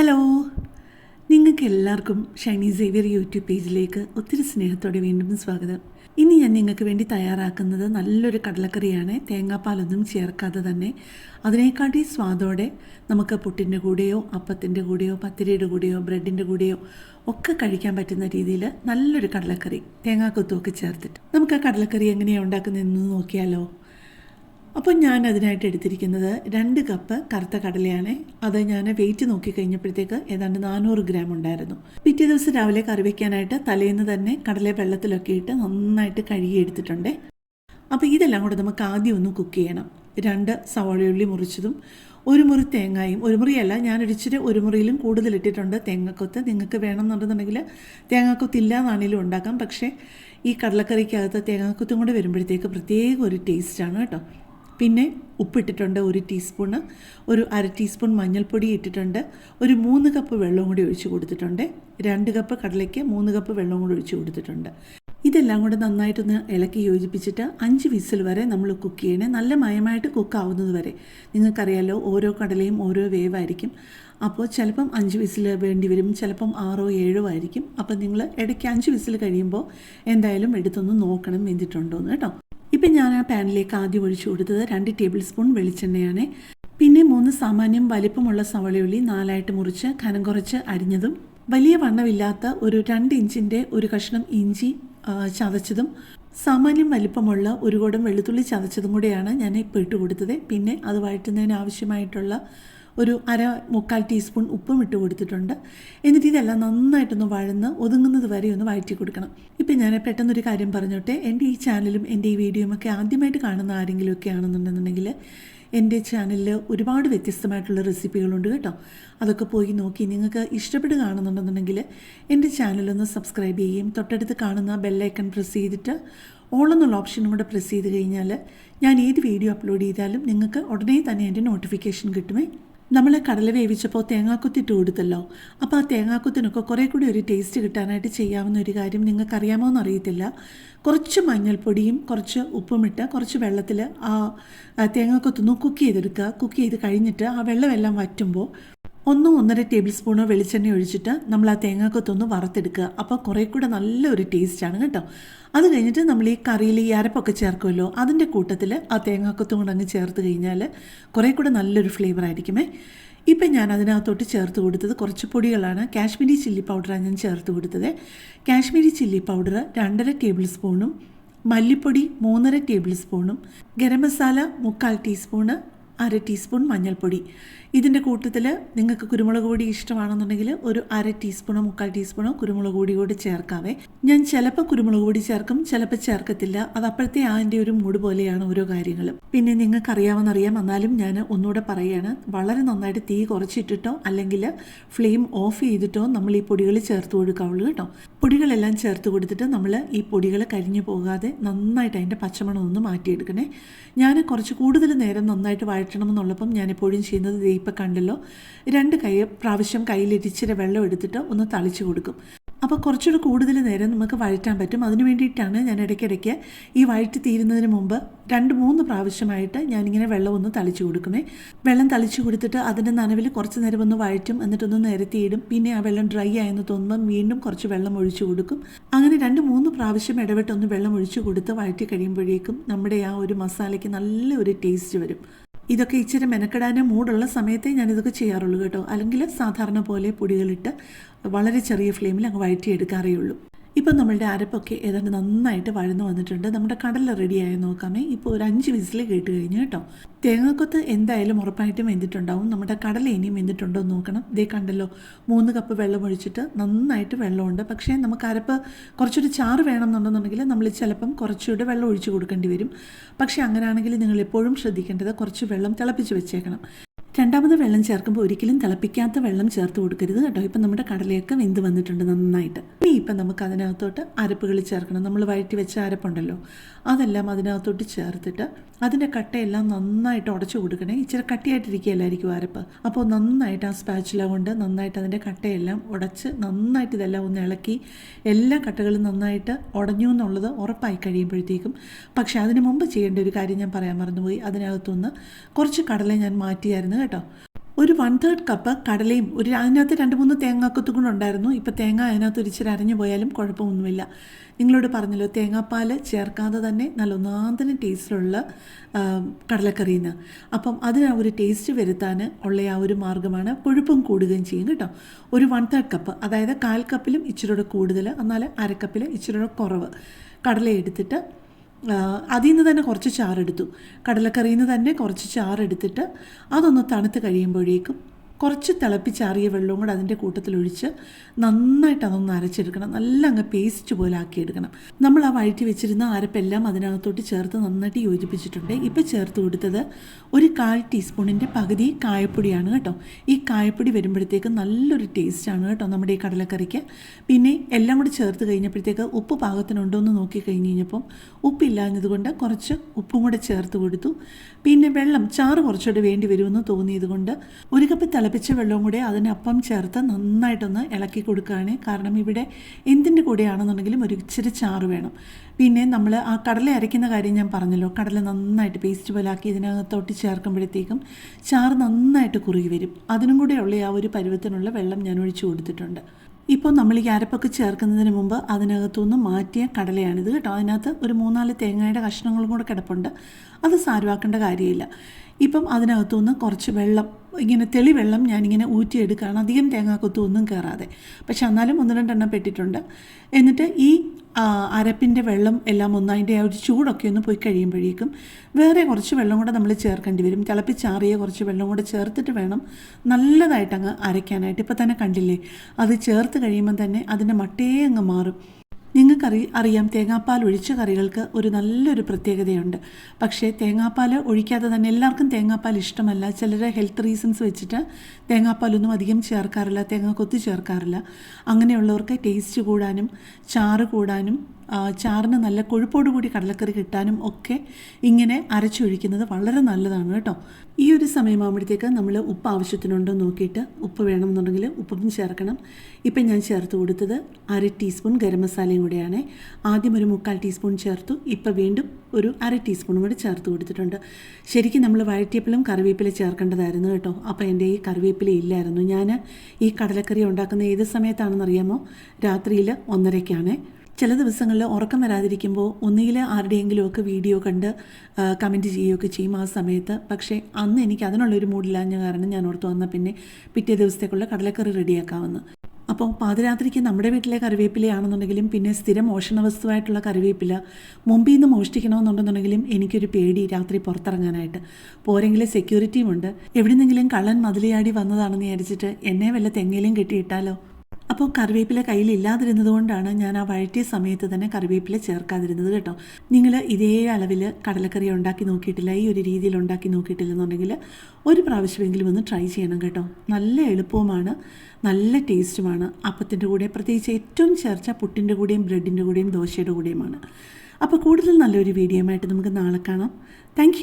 Hello നിങ്ങൾക്ക് എല്ലാവർക്കും Shiny Xavier YouTube പേജിലേക്ക് ഒത്തിരി സ്നേഹത്തോടെ വീണ്ടും സ്വാഗതം. ഇനി ഞാൻ നിങ്ങൾക്ക് വേണ്ടി തയ്യാറാക്കുന്നത് നല്ലൊരു കടലക്കറിയാണ്. തേങ്ങാപ്പാലൊന്നും ചേർക്കാതെ തന്നെ. അതിനേക്കാട്ടി സ്വാദോടെ നമുക്ക് പുട്ടിന്റെ കൂടെയോ അപ്പത്തിന്റെ കൂടെയോ പത്തിരിയുടെ കൂടെയോ ബ്രെഡിന്റെ കൂടെയോ ഒക്കെ കഴിക്കാൻ പറ്റുന്ന രീതിയിൽ നല്ലൊരു കടലക്കറി തേങ്ങാക്കൊത്തുമൊക്കെ ചേർത്തിട്ട്. നമുക്ക് ആ കടലക്കറി എങ്ങനെയാണ് ഉണ്ടാക്കുന്നതെന്ന് നോക്കിയാലോ? അപ്പോൾ ഞാൻ അതിനായിട്ട് എടുത്തിരിക്കുന്നത് രണ്ട് കപ്പ് കറുത്ത കടലയാണ്. അത് ഞാൻ വെയിറ്റ് നോക്കി കഴിഞ്ഞപ്പോഴത്തേക്ക് ഏതാണ്ട് നാനൂറ് ഗ്രാം ഉണ്ടായിരുന്നു. പിറ്റേ ദിവസം രാവിലെ കറി വയ്ക്കാനായിട്ട് തലേന്ന് തന്നെ കടല വെള്ളത്തിലൊക്കെ ഇട്ട് നന്നായിട്ട് കഴുകി എടുത്തിട്ടുണ്ട്. അപ്പോൾ ഇതെല്ലാം കൂടെ നമുക്ക് ആദ്യം ഒന്ന് കുക്ക് ചെയ്യണം. രണ്ട് സവാളയുള്ളി മുറിച്ചതും ഒരു മുറി തേങ്ങായും ഒരു മുറിയല്ല ഞാൻ ഇച്ചിരി ഒരു മുറിയിലും കൂടുതൽ ഇട്ടിട്ടുണ്ട് തേങ്ങക്കൊത്ത്. നിങ്ങൾക്ക് വേണമെന്നുണ്ടെന്നുണ്ടെങ്കിൽ തേങ്ങാക്കൊത്ത് ഇല്ലാന്നാണെങ്കിലും ഉണ്ടാക്കാം. പക്ഷേ ഈ കടലക്കറിക്കകത്ത് തേങ്ങാക്കൊത്തും കൂടെ വരുമ്പോഴത്തേക്ക് പ്രത്യേക ഒരു ടേസ്റ്റാണ് കേട്ടോ. പിന്നെ ഉപ്പിട്ടിട്ടുണ്ട് ഒരു ടീസ്പൂണ് ഒരു അര ടീസ്പൂൺ മഞ്ഞൾപ്പൊടി ഇട്ടിട്ടുണ്ട് ഒരു മൂന്ന് കപ്പ് വെള്ളം കൂടി ഒഴിച്ച് കൊടുത്തിട്ടുണ്ട് രണ്ട് കപ്പ് കടലയ്ക്ക് മൂന്ന് കപ്പ് വെള്ളം കൂടി ഒഴിച്ച് കൊടുത്തിട്ടുണ്ട്. ഇതെല്ലാം കൂടെ നന്നായിട്ടൊന്ന് ഇളക്കി യോജിപ്പിച്ചിട്ട് അഞ്ച് വിസിൽ വരെ നമ്മൾ കുക്ക് ചെയ്യണേ. നല്ല മയമായിട്ട് കുക്ക് ആവുന്നത് വരെ. നിങ്ങൾക്കറിയാലോ ഓരോ കടലയും ഓരോ വേവായിരിക്കും. അപ്പോൾ ചിലപ്പം അഞ്ച് വിസിൽ വേണ്ടി വരും ചിലപ്പം ആറോ ഏഴോ ആയിരിക്കും. അപ്പം നിങ്ങൾ ഇടയ്ക്ക് അഞ്ച് വിസിൽ കഴിയുമ്പോൾ എന്തായാലും എടുത്തൊന്ന് നോക്കണം വെന്തിട്ടുണ്ടോ എന്ന് കേട്ടോ. ഇപ്പം ഞാൻ ആ പാനിലേക്ക് ആദ്യം ഒഴിച്ചു കൊടുത്തത് രണ്ട് ടേബിൾ സ്പൂൺ വെളിച്ചെണ്ണയാണ്. പിന്നെ മൂന്ന് സാമാന്യം വലിപ്പമുള്ള സവളയുള്ളി നാലായിട്ട് മുറിച്ച് കനം കുറച്ച് അരിഞ്ഞതും വലിയ വണ്ണമില്ലാത്ത ഒരു രണ്ട് ഇഞ്ചിന്റെ ഒരു കഷ്ണം ഇഞ്ചി ചതച്ചതും സാമാന്യം വലിപ്പമുള്ള ഒരു കുടം വെളുത്തുള്ളി ചതച്ചതും കൂടെയാണ് ഞാൻ ഇപ്പോൾ ഇട്ട് കൊടുത്തത്. പിന്നെ അത് വഴറ്റുന്നതിന് ആവശ്യമായിട്ടുള്ള ഒരു അര മുക്കാൽ ടീസ്പൂൺ ഉപ്പും ഇട്ട് കൊടുത്തിട്ടുണ്ട്. എന്നിട്ട് ഇതെല്ലാം നന്നായിട്ടൊന്ന് വഴന്ന് ഒതുങ്ങുന്നത് വരെ ഒന്ന് വഴറ്റി കൊടുക്കണം. ഇപ്പം ഞാൻ പെട്ടെന്നൊരു കാര്യം പറഞ്ഞോട്ടെ. എന്റെ ഈ ചാനലും എന്റെ ഈ വീഡിയോയും ഒക്കെ ആദ്യമായിട്ട് കാണുന്ന ആരെങ്കിലുമൊക്കെ ആണെന്നുണ്ടെന്നുണ്ടെങ്കിൽ എന്റെ ചാനലിൽ ഒരുപാട് വ്യത്യസ്തമായിട്ടുള്ള റെസിപ്പികളുണ്ട് കേട്ടോ. അതൊക്കെ പോയി നോക്കി നിങ്ങൾക്ക് ഇഷ്ടപ്പെടുകയാണെന്നുണ്ടെന്നുണ്ടെങ്കിൽ എന്റെ ചാനലൊന്ന് സബ്സ്ക്രൈബ് ചെയ്യുകയും തൊട്ടടുത്ത് കാണുന്ന ബെല്ലൈക്കൺ പ്രസ് ചെയ്തിട്ട് ഓൾ എന്നുള്ള ഓപ്ഷനും കൂടെ പ്രസ് ചെയ്ത് കഴിഞ്ഞാൽ ഞാൻ ഏത് വീഡിയോ അപ്ലോഡ് ചെയ്താലും നിങ്ങൾക്ക് ഉടനെ തന്നെ എന്റെ നോട്ടിഫിക്കേഷൻ കിട്ടുമേ. നമ്മൾ കടല വേവിച്ചപ്പോൾ തേങ്ങാക്കുത്തിട്ട് കൊടുത്തല്ലോ. അപ്പോൾ ആ തേങ്ങാക്കുത്തിനൊക്കെ കുറേ കൂടി ഒരു ടേസ്റ്റ് കിട്ടാനായിട്ട് ചെയ്യാവുന്ന ഒരു കാര്യം നിങ്ങൾക്കറിയാമോ എന്നറിയത്തില്ല. കുറച്ച് മഞ്ഞൾപ്പൊടിയും കുറച്ച് ഉപ്പുമിട്ട് കുറച്ച് വെള്ളത്തിൽ ആ തേങ്ങാക്കുത്തൊന്ന് കുക്ക് ചെയ്തെടുക്കുക. കുക്ക് ചെയ്ത് കഴിഞ്ഞിട്ട് ആ വെള്ളമെല്ലാം വറ്റുമ്പോൾ ഒന്നും ഒന്നര ടേബിൾ സ്പൂണോ വെളിച്ചെണ്ണ ഒഴിച്ചിട്ട് നമ്മൾ ആ തേങ്ങാക്കൊത്തൊന്ന് വറുത്തെടുക്കുക. അപ്പോൾ കുറേ കൂടെ നല്ലൊരു ടേസ്റ്റാണ് കേട്ടോ. അത് കഴിഞ്ഞിട്ട് നമ്മൾ ഈ കറിയിൽ ഈ അരപ്പൊക്കെ ചേർക്കുമല്ലോ അതിന്റെ കൂട്ടത്തിൽ ആ തേങ്ങാക്കൊത്തും കൂടെ അങ്ങ് ചേർത്ത് കഴിഞ്ഞാൽ കുറേ കൂടെ നല്ലൊരു ഫ്ലേവർ ആയിരിക്കുമേ. ഇപ്പം ഞാൻ അതിനകത്തോട്ട് ചേർത്ത് കൊടുത്തത് കുറച്ച് പൊടികളാണ്. കാശ്മീരി ചില്ലി പൗഡറാണ് ഞാൻ ചേർത്ത് കൊടുത്തത്. കാശ്മീരി ചില്ലി പൗഡർ രണ്ടര ടേബിൾ സ്പൂണും മല്ലിപ്പൊടി മൂന്നര ടേബിൾ സ്പൂണും ഗരം മസാല മുക്കാൽ ടീസ്പൂണ് അര ടീസ്പൂൺ മഞ്ഞൾപ്പൊടി. ഇതിന്റെ കൂട്ടത്തിൽ നിങ്ങൾക്ക് കുരുമുളക് പൊടി ഇഷ്ടമാണെന്നുണ്ടെങ്കിൽ ഒരു അര ടീസ്പൂണോ മുക്കാൽ ടീസ്പൂണോ കുരുമുളക് പൊടി കൂടി ചേർക്കാവേ. ഞാൻ ചിലപ്പോൾ കുരുമുളക് പൊടി ചേർക്കും ചിലപ്പോൾ ചേർക്കത്തില്ല. അത് അപ്പോഴത്തെ ആന്റെ ഒരു മൂഡ് പോലെയാണ് ഓരോ കാര്യങ്ങളും. പിന്നെ നിങ്ങൾക്ക് അറിയാമെന്നറിയാം എന്നാലും ഞാൻ ഒന്നുകൂടെ പറയുകയാണ് വളരെ നന്നായിട്ട് തീ കുറച്ചിട്ടിട്ടോ അല്ലെങ്കിൽ ഫ്ലെയിം ഓഫ് ചെയ്തിട്ടോ നമ്മൾ ഈ പൊടികൾ ചേർത്ത് കൊടുക്കാവുള്ളൂ കേട്ടോ. പൊടികളെല്ലാം ചേർത്ത് കൊടുത്തിട്ട് നമ്മൾ ഈ പൊടികൾ കരിഞ്ഞു പോകാതെ നന്നായിട്ട് അതിന്റെ പച്ചമണം ഒന്ന് മാറ്റിയെടുക്കണേ. ഞാൻ കുറച്ച് കൂടുതൽ നേരം നന്നായിട്ട് വഴറ്റണമെന്നുള്ളപ്പം ഞാൻ എപ്പോഴും ചെയ്യുന്നത് ദേ ഇപ്പം കണ്ടല്ലോ. രണ്ട് കൈ പ്രാവശ്യം കയ്യിൽ ഇച്ചിരി വെള്ളം എടുത്തിട്ട് ഒന്ന് തളിച്ചു കൊടുക്കും. അപ്പോൾ കുറച്ചുകൂടെ കൂടുതൽ നേരം നമുക്ക് വഴറ്റാൻ പറ്റും. അതിന് വേണ്ടിയിട്ടാണ് ഞാൻ ഇടയ്ക്കിടയ്ക്ക് ഈ വഴറ്റി തീരുന്നതിന് മുമ്പ് രണ്ട് മൂന്ന് പ്രാവശ്യമായിട്ട് ഞാനിങ്ങനെ വെള്ളം ഒന്ന് തളിച്ചു കൊടുക്കുമേ വെള്ളം തളിച്ചു കൊടുത്തിട്ട് അതിന്റെ നനവിൽ കുറച്ച് നേരം ഒന്ന് വഴറ്റും എന്നിട്ടൊന്ന് നിരത്തിയിടും. പിന്നെ ആ വെള്ളം ഡ്രൈ ആയെന്ന് തോന്നുമ്പം വീണ്ടും കുറച്ച് വെള്ളം ഒഴിച്ചു കൊടുക്കും. അങ്ങനെ രണ്ട് മൂന്ന് പ്രാവശ്യം ഇടവിട്ടൊന്ന് വെള്ളം ഒഴിച്ചു കൊടുത്ത് വഴറ്റി കഴിയുമ്പോഴേക്കും നമ്മുടെ ആ ഒരു മസാലയ്ക്ക് നല്ലൊരു ടേസ്റ്റ് വരും. ഇതൊക്കെ ഇച്ചിരി മെനക്കെടാനും മൂടുള്ള സമയത്തേ ഞാനിതൊക്കെ ചെയ്യാറുള്ളൂ കേട്ടോ. അല്ലെങ്കിൽ സാധാരണ പോലെ പൊടികളിട്ട് വളരെ ചെറിയ ഫ്ലെയിമിൽ അങ്ങ് വഴറ്റിയെടുക്കാറേ ഉള്ളൂ. ഇപ്പം നമ്മളുടെ അരപ്പൊക്കെ ഏതാണ്ട് നന്നായിട്ട് വഴന്നു വന്നിട്ടുണ്ട്. നമ്മുടെ കടല റെഡിയായി നോക്കാമേ. ഇപ്പോൾ ഒരു അഞ്ച് വിസിൽ കേട്ട് കഴിഞ്ഞു കേട്ടോ. തേങ്ങാക്കൊത്ത് എന്തായാലും ഉറപ്പായിട്ടും വെന്തിട്ടുണ്ടാവും. നമ്മുടെ കടല ഇനിയും വെന്തിട്ടുണ്ടോ എന്ന് നോക്കണം. ഇതേ കണ്ടല്ലോ മൂന്ന് കപ്പ് വെള്ളം ഒഴിച്ചിട്ട് നന്നായിട്ട് വെള്ളമുണ്ട്. പക്ഷേ നമുക്ക് അരപ്പ് കുറച്ചൊരു ചാറ് വേണമെന്നുണ്ടെന്നുണ്ടെങ്കിൽ നമ്മൾ ചിലപ്പം കുറച്ചുകൂടെ വെള്ളം ഒഴിച്ചു കൊടുക്കേണ്ടി വരും. പക്ഷേ അങ്ങനെയാണെങ്കിൽ നിങ്ങൾ എപ്പോഴും ശ്രദ്ധിക്കേണ്ടത് കുറച്ച് വെള്ളം തിളപ്പിച്ച് വെച്ചേക്കണം. രണ്ടാമത് വെള്ളം ചേർക്കുമ്പോൾ ഒരിക്കലും തിളപ്പിക്കാത്ത വെള്ളം ചേർത്ത് കൊടുക്കരുത് കേട്ടോ. ഇപ്പം നമ്മുടെ കടലയൊക്കെ വെന്ത് വന്നിട്ടുണ്ട് നന്നായിട്ട്. ഇനി ഇപ്പം നമുക്ക് അതിനകത്തോട്ട് അരപ്പുകൾ ചേർക്കണം. നമ്മൾ വഴറ്റി വെച്ച അരപ്പുണ്ടല്ലോ അതെല്ലാം അതിനകത്തോട്ട് ചേർത്തിട്ട് അതിന്റെ കട്ടയെല്ലാം നന്നായിട്ട് ഉടച്ചു കൊടുക്കണേ. ഇച്ചിരി കട്ടിയായിട്ടിരിക്കുകയല്ലായിരിക്കും അരപ്പ്. അപ്പോൾ നന്നായിട്ട് ആ സ്പാച്ചില കൊണ്ട് നന്നായിട്ട് അതിന്റെ കട്ടയെല്ലാം ഉടച്ച് നന്നായിട്ട് ഇതെല്ലാം ഒന്ന് ഇളക്കി എല്ലാ കട്ടകളും നന്നായിട്ട് ഉടഞ്ഞു എന്നുള്ളത് ഉറപ്പായി കഴിയുമ്പോഴത്തേക്കും. പക്ഷേ അതിന് മുമ്പ് ചെയ്യേണ്ട ഒരു കാര്യം ഞാൻ പറയാൻ മറന്നുപോയി. അതിനകത്തുനിന്ന് കുറച്ച് കടല ഞാൻ മാറ്റിയായിരുന്നു കേട്ടോ. ഒരു വൺ തേർഡ് കപ്പ് കടലയും ഒരു അതിനകത്ത് രണ്ട് മൂന്ന് തേങ്ങാക്കൊത്തും കൂടെ ഉണ്ടായിരുന്നു. ഇപ്പോൾ തേങ്ങ അതിനകത്ത് ഒരിച്ചിരി അരഞ്ഞു പോയാലും കുഴപ്പമൊന്നുമില്ല. നിങ്ങളോട് പറഞ്ഞല്ലോ തേങ്ങാപ്പാൽ ചേർക്കാതെ തന്നെ നല്ല ഒന്നാന്തരം ടേസ്റ്റിലുള്ള കടലക്കറിയിൽ നിന്ന് അപ്പം അതിന് ഒരു ടേസ്റ്റ് വരുത്താൻ ഉള്ള ആ ഒരു മാർഗമാണ് കൊഴുപ്പും കൂടുകയും ചെയ്യും കേട്ടോ. ഒരു വൺ തേർഡ് കപ്പ് അതായത് കാൽ കപ്പിലും ഇച്ചിരിയുടെ കൂടുതൽ എന്നാൽ അരക്കപ്പിൽ ഇച്ചിരിയുടെ കുറവ്. കടല എടുത്തിട്ട് അതിൽ നിന്ന് തന്നെ കുറച്ച് ചാറെടുത്തു. കടലക്കറിയിൽ നിന്ന് തന്നെ കുറച്ച് ചാറെടുത്തിട്ട് അതൊന്ന് തണുത്ത് കഴിയുമ്പോഴേക്കും കുറച്ച് തിളപ്പിച്ചാറിയ വെള്ളവും കൂടെ അതിന്റെ കൂട്ടത്തിലൊഴിച്ച് നന്നായിട്ട് അതൊന്ന് അരച്ചെടുക്കണം. നല്ല അങ്ങ് പേസ്റ്റ് പോലെ ആക്കിയെടുക്കണം. നമ്മൾ ആ വഴറ്റി വെച്ചിരുന്ന അരപ്പെല്ലാം അതിനകത്തോട്ട് ചേർത്ത് നന്നായിട്ട് യോജിപ്പിച്ചിട്ടുണ്ട്. ഇപ്പോൾ ചേർത്ത് കൊടുത്തത് ഒരു കാൽ ടീസ്പൂണിന്റെ പകുതി കായപ്പൊടിയാണ് കേട്ടോ. ഈ കായപ്പൊടി വരുമ്പോഴത്തേക്ക് നല്ലൊരു ടേസ്റ്റാണ് കേട്ടോ നമ്മുടെ ഈ കടലക്കറിക്ക്. പിന്നെ എല്ലാം കൂടി ചേർത്ത് കഴിഞ്ഞപ്പോഴത്തേക്ക് ഉപ്പ് പാകത്തിനുണ്ടോ എന്ന് നോക്കി കഴിഞ്ഞ് കഴിഞ്ഞപ്പം ഉപ്പില്ലാഞ്ഞതുകൊണ്ട് കുറച്ച് ഉപ്പും കൂടെ ചേർത്ത് കൊടുത്തു. പിന്നെ വെള്ളം ചാറ് കുറച്ചുകൂടെ വേണ്ടി വരുമെന്ന് തോന്നിയതുകൊണ്ട് ഒരു കപ്പ് തിളപ്പിച്ച വെള്ളവും കൂടി അതിനപ്പം ചേർത്ത് നന്നായിട്ടൊന്ന് ഇളക്കി കൊടുക്കുകയാണ്. കാരണം ഇവിടെ എന്തിന്റെ കൂടെയാണെന്നുണ്ടെങ്കിലും ഒരു ഇച്ചിരി ചാറ് വേണം. പിന്നെ നമ്മൾ ആ കടല അരയ്ക്കുന്ന കാര്യം ഞാൻ പറഞ്ഞല്ലോ. കടല നന്നായിട്ട് പേസ്റ്റ് പോലെ പോലാക്കി ഇതിനകത്തോട്ട് ചേർക്കുമ്പോഴത്തേക്കും ചാറ് നന്നായിട്ട് കുറുകി വരും. അതിനും കൂടെയുള്ള ആ ഒരു പരുവത്തിനുള്ള വെള്ളം ഞാൻ ഒഴിച്ചു കൊടുത്തിട്ടുണ്ട്. ഇപ്പോൾ നമ്മൾ ഈ അരപ്പൊക്കെ ചേർക്കുന്നതിന് മുമ്പ് അതിനകത്തുനിന്ന് മാറ്റിയ കടലയാണിത് കേട്ടോ. അതിനകത്ത് ഒരു മൂന്നാൽ തേങ്ങയുടെ കഷ്ണങ്ങളും കൂടെ കിടപ്പുണ്ട്. അത് സാരമാക്കേണ്ട കാര്യമില്ല. ഇപ്പം അതിനകത്തുനിന്ന് കുറച്ച് വെള്ളം ഇങ്ങനെ തെളി വെള്ളം ഞാനിങ്ങനെ ഊറ്റിയെടുക്കുകയാണ്. അധികം തേങ്ങാക്കൊത്തും ഒന്നും കയറാതെ. പക്ഷെ എന്നാലും ഒന്ന് രണ്ടെണ്ണം പെട്ടിട്ടുണ്ട്. എന്നിട്ട് ഈ അരപ്പിന്റെ വെള്ളം എല്ലാം ഒന്ന് അതിന്റെ ആ ഒരു ചൂടൊക്കെ ഒന്ന് പോയി കഴിയുമ്പോഴേക്കും വേറെ കുറച്ച് വെള്ളം കൂടെ നമ്മൾ ചേർക്കേണ്ടി വരും. തിളപ്പിച്ചാറിയ കുറച്ച് വെള്ളം കൂടെ ചേർത്തിട്ട് വേണം നല്ലതായിട്ട് അങ്ങ് അരയ്ക്കാനായിട്ട്. ഇപ്പോൾ തന്നെ കണ്ടില്ലേ? അത് ചേർത്ത് കഴിയുമ്പം തന്നെ അതിന്റെ മട്ടേ അങ്ങ് മാറും. നിങ്ങൾക്കറി അറിയാം തേങ്ങാപ്പാൽ ഒഴിച്ച കറികൾക്ക് ഒരു നല്ലൊരു പ്രത്യേകതയുണ്ട്. പക്ഷേ തേങ്ങാപ്പാൽ ഒഴിക്കാതെ തന്നെ എല്ലാവർക്കും തേങ്ങാപ്പാൽ ഇഷ്ടമല്ല. ചിലർ ഹെൽത്ത് റീസൺസ് വെച്ചിട്ട് തേങ്ങാപ്പാലൊന്നും അധികം ചേർക്കാറില്ല തേങ്ങ കൊത്തി ചേർക്കാറില്ല. അങ്ങനെയുള്ളവർക്ക് ടേസ്റ്റ് കൂടാനും ചാറ് കൂടാനും ചാറിന് നല്ല കൊഴുപ്പോടുകൂടി കടലക്കറി കിട്ടാനും ഒക്കെ ഇങ്ങനെ അരച്ചൊഴിക്കുന്നത് വളരെ നല്ലതാണ് കേട്ടോ. ഈ ഒരു സമയമാകുമ്പോഴത്തേക്ക് നമ്മൾ ഉപ്പ് ആവശ്യത്തിനുണ്ടോ നോക്കിയിട്ട് ഉപ്പ് വേണമെന്നുണ്ടെങ്കിൽ ഉപ്പും ചേർക്കണം. ഇപ്പം ഞാൻ ചേർത്ത് കൊടുത്തത് അര ടീസ്പൂൺ ഗരം മസാലയും കൂടെയാണ്. ആദ്യം ഒരു മുക്കാൽ ടീസ്പൂൺ ചേർത്തു. ഇപ്പം വീണ്ടും ഒരു അര ടീസ്പൂണും കൂടി ചേർത്ത് കൊടുത്തിട്ടുണ്ട്. ശരിക്കും നമ്മൾ വഴറ്റിയപ്പോഴും കറിവേപ്പില ചേർക്കേണ്ടതായിരുന്നു കേട്ടോ. അപ്പോൾ എന്റെ ഈ കറിവേപ്പില ഇല്ലായിരുന്നു. ഞാൻ ഈ കടലക്കറി ഉണ്ടാക്കുന്ന ഏത് സമയത്താണെന്നറിയാമോ? രാത്രിയിൽ ഒന്നരയ്ക്കാണ്. ചില ദിവസങ്ങളിൽ ഉറക്കം വരാതിരിക്കുമ്പോൾ ഒന്നുകിൽ ആരുടെയെങ്കിലുമൊക്കെ വീഡിയോ കണ്ട് കമന്റ് ചെയ്യുകയൊക്കെ ചെയ്യും ആ സമയത്ത്. പക്ഷേ അന്ന് എനിക്ക് അതിനുള്ളൊരു മൂഡില്ലാഞ്ഞ കാരണം ഞാൻ ഓർത്ത് വന്ന പിന്നെ പിറ്റേ ദിവസത്തേക്കുള്ള കടലക്കറി റെഡിയാക്കാമെന്ന്. അപ്പോൾ പാതിരാത്രിക്ക് നമ്മുടെ വീട്ടിലെ കറിവേപ്പിലയാണെന്നുണ്ടെങ്കിലും പിന്നെ സ്ഥിരം മോഷണ വസ്തുവായിട്ടുള്ള കറിവേപ്പില മുമ്പിൽ നിന്ന് മോഷ്ടിക്കണമെന്നുണ്ടെന്നുണ്ടെങ്കിലും എനിക്കൊരു പേടി രാത്രി പുറത്തിറങ്ങാനായിട്ട്. പോരെങ്കിലും സെക്യൂരിറ്റിയും ഉണ്ട്. സെക്യൂരിറ്റിയുമുണ്ട് എവിടെന്നെങ്കിലും കള്ളൻ മതിലിയാടി വന്നതാണെന്ന് വിചാരിച്ചിട്ട് എന്നെ വല്ല തെങ്ങയിലും കെട്ടിയിട്ടാലോ? അപ്പോൾ കറിവേപ്പില കയ്യിലില്ലാതിരുന്നത് കൊണ്ടാണ് ഞാൻ ആ വഴറ്റിയ സമയത്ത് തന്നെ കറിവേപ്പില ചേർക്കാതിരുന്നത് കേട്ടോ. നിങ്ങൾ ഇതേ അളവിൽ കടലക്കറി ഉണ്ടാക്കി നോക്കിയിട്ടില്ല ഈ ഒരു രീതിയിൽ ഉണ്ടാക്കി നോക്കിയിട്ടില്ലെന്നുണ്ടെങ്കിൽ ഒരു പ്രാവശ്യമെങ്കിലും ഒന്ന് ട്രൈ ചെയ്യണം കേട്ടോ. നല്ല എളുപ്പവുമാണ് നല്ല ടേസ്റ്റുമാണ്. അപ്പത്തിന്റെ കൂടെ പ്രത്യേകിച്ച് ഏറ്റവും ചേർച്ച പുട്ടിന്റെ കൂടെയും ബ്രെഡിന്റെ കൂടെയും ദോശയുടെ കൂടെയുമാണ്. അപ്പോൾ കൂടുതൽ നല്ലൊരു വീഡിയോ ആയിട്ട് നമുക്ക് നാളെ കാണാം. താങ്ക്